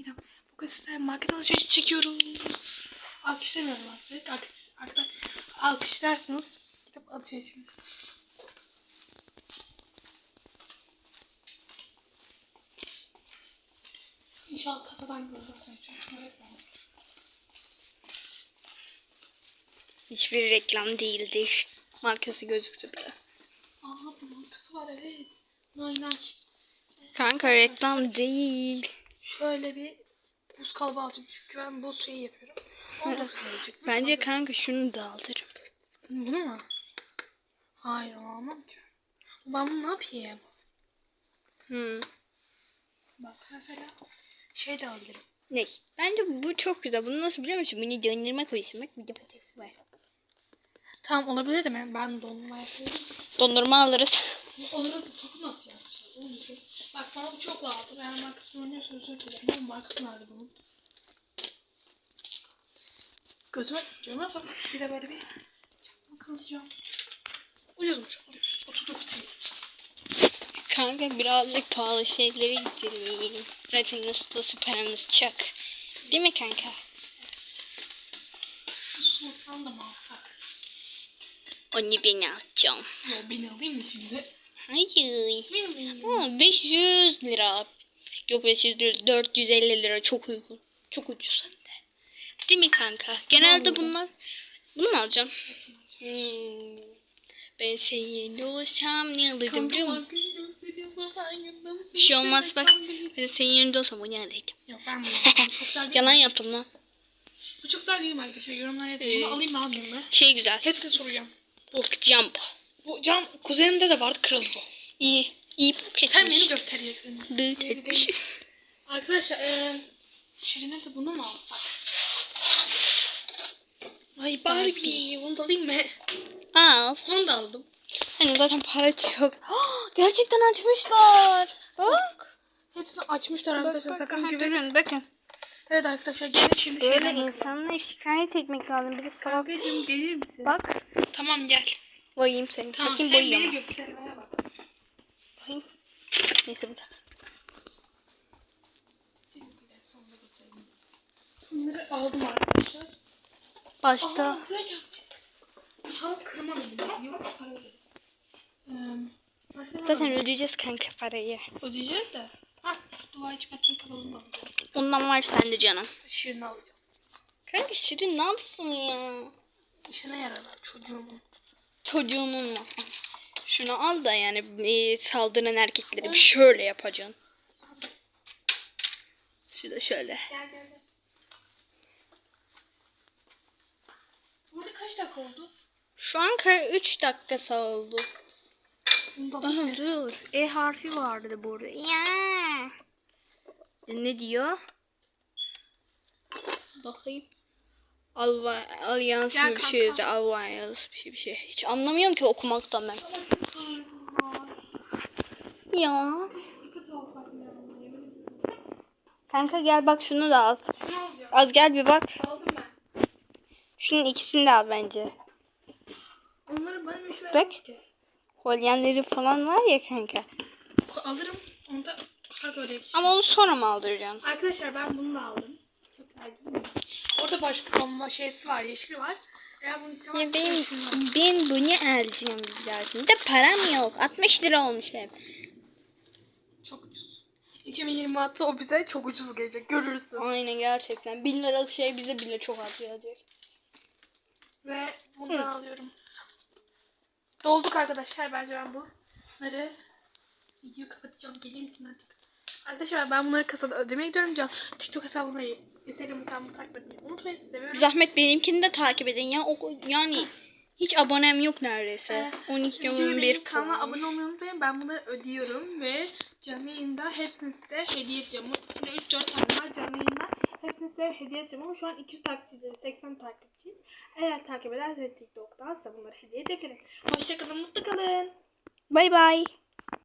İrem bugün sizlerle market alışverişi çekiyoruz. Alkışlamıyorum artık. Alkış, artık alkışlarsınız. Gidip alışveriş yapıyoruz. İnşallah kasadan görürüm. Hiçbir reklam değildir. Markası gözüktü bile. Aa bu markası var evet. Nay nay. Kanka reklam değil. Şöyle bir buz kalıbı alacağım çünkü ben buz şeyi yapıyorum. Onu da kızacak. Bence kanka şunu da alırım. Bunu mu? Hayır onu almam ki. Ben bunu ne yapayım? Hmm. Bak mesela şey de alabilirim. Ne? Bence bu çok güzel. Bunu nasıl biliyor musun? Bunu koyuyorsun. Bak bir de patates var. Tamam olabilir de ben, ben dondurma yapıyorum. Dondurma alırız. Olur da topu düşün. Bak bana bu çok lazım. Eğer markasını oynuyorsa özür dilerim. Ama markası nerede bunun? Gözüme, gözüme sok. Bir de böyle bir çakmak alacağım. Ucuzmuş. Ucuz. 39 TL. Kanka birazcık pahalı şeyleri gidelim. Zaten nasıl da paramız çok. Değil mi kanka? Şu sunuktan da mı alsak? Onu ben alacağım. Ya beni alayım mı şimdi? Hayır. Aa, 500 lira. Yok 500 değil 450 lira çok uygun. Çok ucuz hem de. Değil mi kanka? Genelde bunlar. Bunu mu alacağım? Hmm. Ben senin yerinde olsam ne alırdım biliyor musun? Bir şey olmaz bak. Ben senin yerinde olsam onu alırdım. Yok ben bunu Yalan yaptım lan. Bu çok güzel değil mi arkadaşlar? Yorumlara yazın. Ee, Bunu alayım mı almayayım mı? Şey güzel. Hepsini soracağım. Bakacağım bu. Bu cam kuzenimde de vardı kırıldı bu. İyi. İyi bok Sen beni etmiş. gösteriyorsun. Dıt etmiş. Arkadaşlar eee Şirin'e de bunu mu alsak? Ay Barbie bunu da alayım mı? Al. Bunu da aldım. Hani zaten para çok. Gerçekten açmışlar. Bak. Hepsini açmışlar arkadaşlar sakın Bakın, güvenin. bakın. Evet arkadaşlar gelin şimdi Böyle insanları şikayet etmek lazım. Bir de salak. Kankacığım gelir misin? Bak. Tamam gel. Boyayayım seni. Tamam Bakayım sen boyayayım. beni göstermeye bak. Bakayım. Neyse bırak. Bunları aldım arkadaşlar. Başta. Aha buraya gel. İnşallah kırmam. Yoksa para öderiz. Ee, Zaten ödeyeceğiz kanka parayı. ödeyeceğiz de. Ha şu duvarı çıkartın kalalım alacağım. Ondan var sende canım. Şirin alacağım. Kanka Şirin ne yapsın ya? İşine yararlar çocuğumun. Çocuğunun mu? Şunu al da yani e, saldıran erkekleri bir şöyle yapacaksın. Şu da şöyle. Gel gel gel. Burada kaç dakika oldu? Şu an 3 dakika oldu. Aha dur. E harfi vardı burada. Ya. Ne diyor? Bakayım. Alva, Gel mı bir şey yazıyor. Alliance bir şey bir şey. Hiç anlamıyorum ki okumaktan ben. Ya. Kanka gel bak şunu da al. Şunu alacağım. Az gel bir bak. Aldım ben. Şunun ikisini de al bence. Onları bana şöyle Bak. Kolyenleri falan var ya kanka. Alırım. Onu da. Ama onu sonra mı aldıracaksın? Arkadaşlar ben bunu da aldım. Değil mi? Orada başka kalma şeysi var, yeşili var. Eğer bunu Ya istemezsen ben, bunu alacağım birazdan. De param yok. 60 lira olmuş hep. Çok ucuz. 2026'da o bize çok ucuz gelecek. Görürsün. Aynen gerçekten. 1000 liralık şey bize bile çok az gelecek. Ve bundan alıyorum. Dolduk arkadaşlar. Bence ben bunları videoyu kapatacağım. Geleyim misin artık? Arkadaşlar ben bunları kasada ödemeye gidiyorum. Can TikTok hesabıma, Instagram hesabımı takip etmeyi unutmayın. Sizi Seviyorum. Zahmet benimkini de takip edin ya. O, yani hiç abonem yok neredeyse. Ee, 12 Videoyu 11 beğenip kanalıma falan. abone olmayı unutmayın. Ben bunları ödüyorum ve canlı yayında hepsini size hediye edeceğim. 3-4 tane var canlı yayında. Hepsini size hediye edeceğim ama şu an 200 takipçiyiz, 80 takipçiyiz. Eğer takip ederseniz TikTok'tan size bunları hediye edebilirim. Hoşçakalın, mutlu kalın. Bay bay.